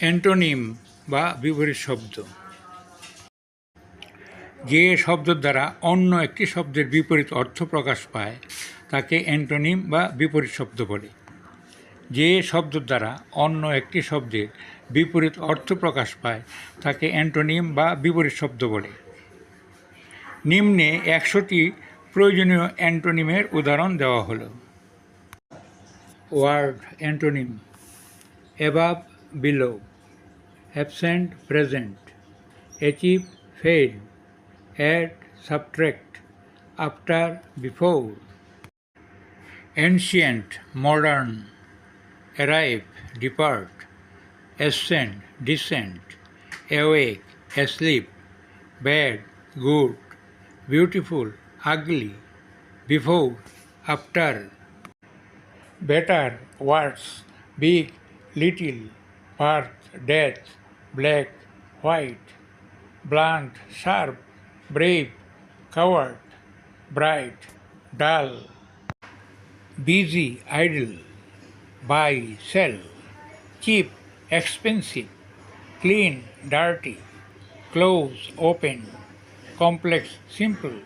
Antonym বা বিপরীত শব্দ। যে শব্দের দ্বারা অন্য একটি শব্দের বিপরীত অর্থ প্রকাশ পায়, তাকে অ্যান্টোনিম বা বিপরীত শব্দ বলে। যে শব্দের দ্বারা অন্য একটি শব্দের বিপরীত অর্থ প্রকাশ পায়, তাকে অ্যান্টোনিম বা বিপরীত শব্দ বলে। নিম্নে একশোটি প্রয়োজনীয় অ্যান্টোনিমের উদাহরণ দেওয়া হলো। Word antonym, above below absent present. Achieve fail. Add subtract. After before. Ancient modern. Arrive depart. Ascend descend. Awake asleep. Bad good. Beautiful ugly. Before after. Better worse. Big little. Birth death black, white, blunt, sharp, brave, coward, bright, dull, busy, idle, buy, sell, cheap, expensive, clean, dirty, close, open, complex, simple,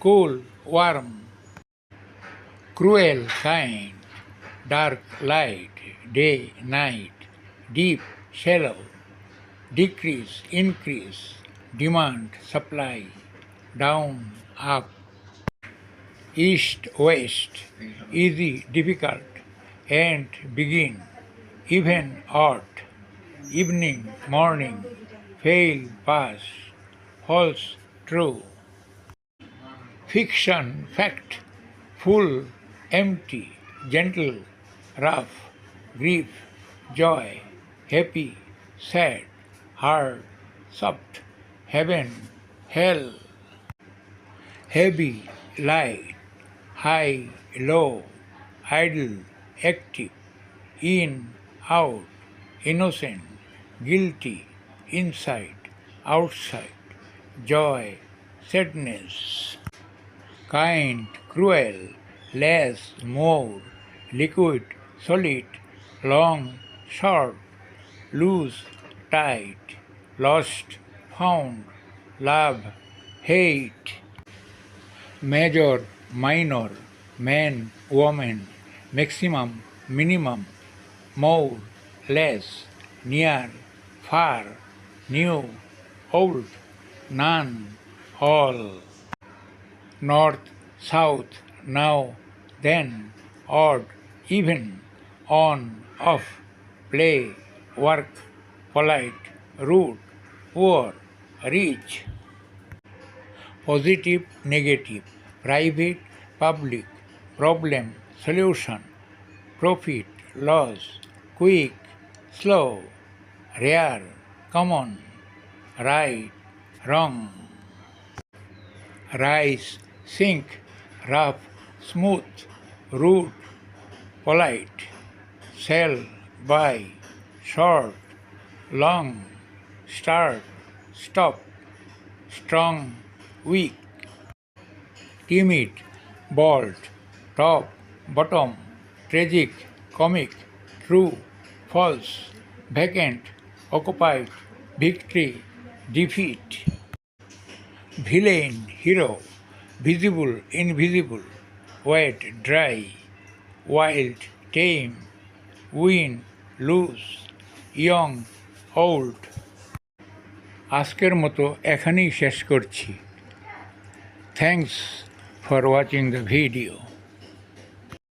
cool, warm, cruel, kind, dark, light, day, night, deep, shallow, decrease, increase, demand, supply, down, up, east, west, easy, difficult, and begin, even, odd, evening, morning, fail, pass, false, true, fiction, fact, full, empty, gentle, rough, grief, joy, happy, sad, hard, soft, heaven, hell, heavy, light, high, low, idle, active, in, out, innocent, guilty, inside, outside, joy, sadness, kind, cruel, less, more, liquid, solid, long, short, loose, tight, lost, found, love, hate, major, minor, man, woman, maximum, minimum, more, less, near, far, new, old, none, all, north, south, now, then, odd, even, on, off, play, work, polite, rude, poor, rich, positive, negative, private, public, problem, solution, profit, loss, quick, slow, rare, common, right, wrong, rise, sink, rough, smooth, rude, polite, sell, buy, short, long, start, stop, strong, weak, timid, bald, top, bottom, tragic, comic, true, false, vacant, occupied, victory, defeat, villain, hero, visible, invisible, wet, dry, wild, tame, win, lose, young, old. আজকের মতো এখানেই শেষ করছি thanks for watching the video